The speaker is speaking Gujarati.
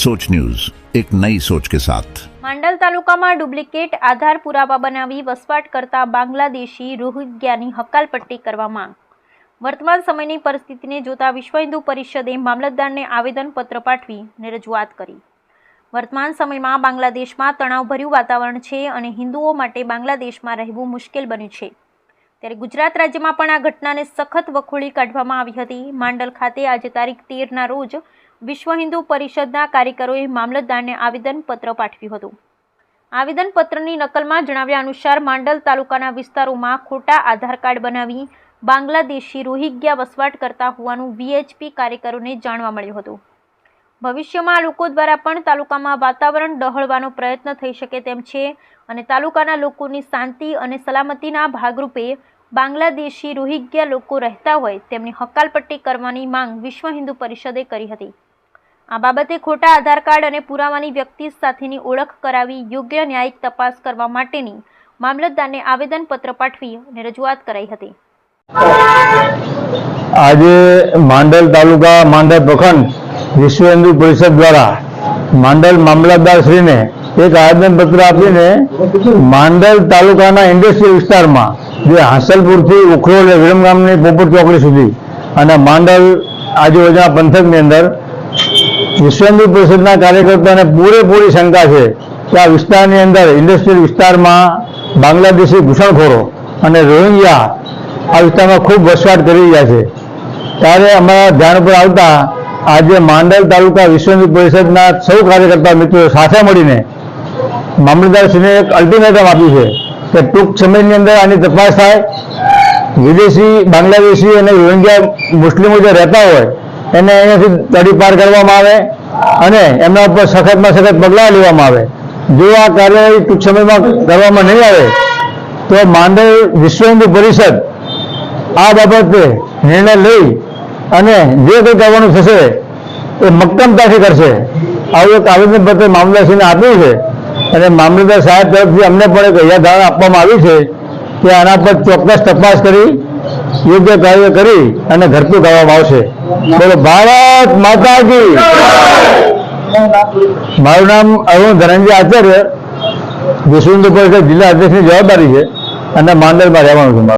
सोच न्यूज एक नई सोच के साथ માંડલ તાલુકામાં ડુપ્લિકેટ આધાર પુરાવા બનાવી વસવાટ કરતા બાંગ્લાદેશી રોહિંગ્યાની હકાલપટ્ટી કરવા માંગ વર્તમાન સમયની પરિસ્થિતિને જોતા વિશ્વ હિન્દુ પરિષદે મામલતદારને આવેદનપત્ર પાઠવી અને રજૂઆત કરી વર્તમાન સમયમાં બાંગ્લાદેશમાં તણાવભર્યું વાતાવરણ છે અને હિન્દુઓ માટે બાંગ્લાદેશમાં રહેવું મુશ્કેલ બન્યું છે ત્યારે ગુજરાત રાજ્યમાં પણ આ ઘટનાને સખત વખોળી કાઢવામાં આવી હતી. માંડલ ખાતે આજે તારીખ તેરના રોજ વિશ્વ હિન્દુ પરિષદના કાર્યકરોએ મામલતદારને આવેદનપત્ર પાઠવ્યું હતું. આવેદનપત્રની નકલમાં જણાવ્યા અનુસાર માંડલ તાલુકાના વિસ્તારોમાં ખોટા આધાર કાર્ડ બનાવી બાંગ્લાદેશી રોહિંગ્યા વસવાટ કરતા હોવાનું વીએચપી કાર્યકરોને જાણવા મળ્યું હતું. ભવિષ્યમાં લોકો દ્વારા પણ તાલુકામાં વાતાવરણ ડહોળવાનો પ્રયત્ન થઈ શકે તેમ છે અને તાલુકાના લોકોની શાંતિ અને સલામતીના ભાગરૂપે બાંગ્લાદેશી રોહિંગ્યા લોકો રહેતા હોય તેમની હકાલપટ્ટી કરવાની માંગ વિશ્વ હિન્દુ પરિષદે કરી હતી. આ બાબતે ખોટા આધાર કાર્ડ અને પુરાવાની વ્યક્તિ સાથેની ઓળખ કરાવી યોગ્ય ન્યાયિક તપાસ કરવા માટેની મામલતદારને આવેદનપત્ર પાઠવી અને રજૂઆત કરાઈ હતી. આજે માંડલ તાલુકા માંડલ પ્રખંડ વિશ્વ હિન્દુ પરિષદ દ્વારા માંડલ મામલતદારશ્રીને એક આવેદનપત્ર આપીને માંડલ તાલુકાના ઇન્ડસ્ટ્રીયલ વિસ્તારમાં જે હાંસલપુરથી ઉખરોલ વિરમગામની પોપટ ચોકડી સુધી અને માંડલ આજુબાજુના પંથકની અંદર વિશ્વ હિન્દુ પરિષદના કાર્યકર્તાને પૂરેપૂરી શંકા છે કે આ વિસ્તારની અંદર ઇન્ડસ્ટ્રીયલ વિસ્તારમાં બાંગ્લાદેશી ઘૂસણખોરો અને રોહિંગ્યા આ વિસ્તારમાં ખૂબ વસવાટ કરી રહ્યા છે. ત્યારે અમારા ધ્યાન ઉપર આવતા આજે માંડલ તાલુકા વિશ્વ પરિષદના સૌ કાર્યકર્તા મિત્રો સાથે મળીને મામલતદારશ્રીને એક અલ્ટિમેટમ આપ્યું છે કે ટૂંક સમયની અંદર આની તપાસ થાય. વિદેશી, બાંગ્લાદેશી અને રોહિંગ્યા મુસ્લિમો જે રહેતા હોય, એને અહીંયાથી તડી પાર કરવામાં આવે અને એમના ઉપર સખતમાં સખત પગલાં લેવામાં આવે. જો આ કાર્યવાહી ટૂંક સમયમાં કરવામાં નહીં આવે, તો માંડલ વિશ્વ હિન્દુ પરિષદ આ બાબતે નિર્ણય લઈ અને જે કંઈ કરવાનું થશે, એ મક્કમતાથી કરશે. આવું એક આવેદનપત્ર મામલતદારશ્રીને આપ્યું છે. અને મામલતદાર સાહેબ તરફથી અમને પણ એક હૈયાધારણ આપવામાં આવી છે કે આના પર ચોક્કસ તપાસ કરી, યોગ્ય કાર્ય કરી અને ઘરતું કરવામાં આવશે. બોલો, ભારત માતા કી મારું નામ અરુણ ધનંજય આચાર્ય વિશ્વ હિન્દુ પરિષદ જિલ્લા અધ્યક્ષની જવાબદારી છે અને માંડલમાં રહેવાનું છે.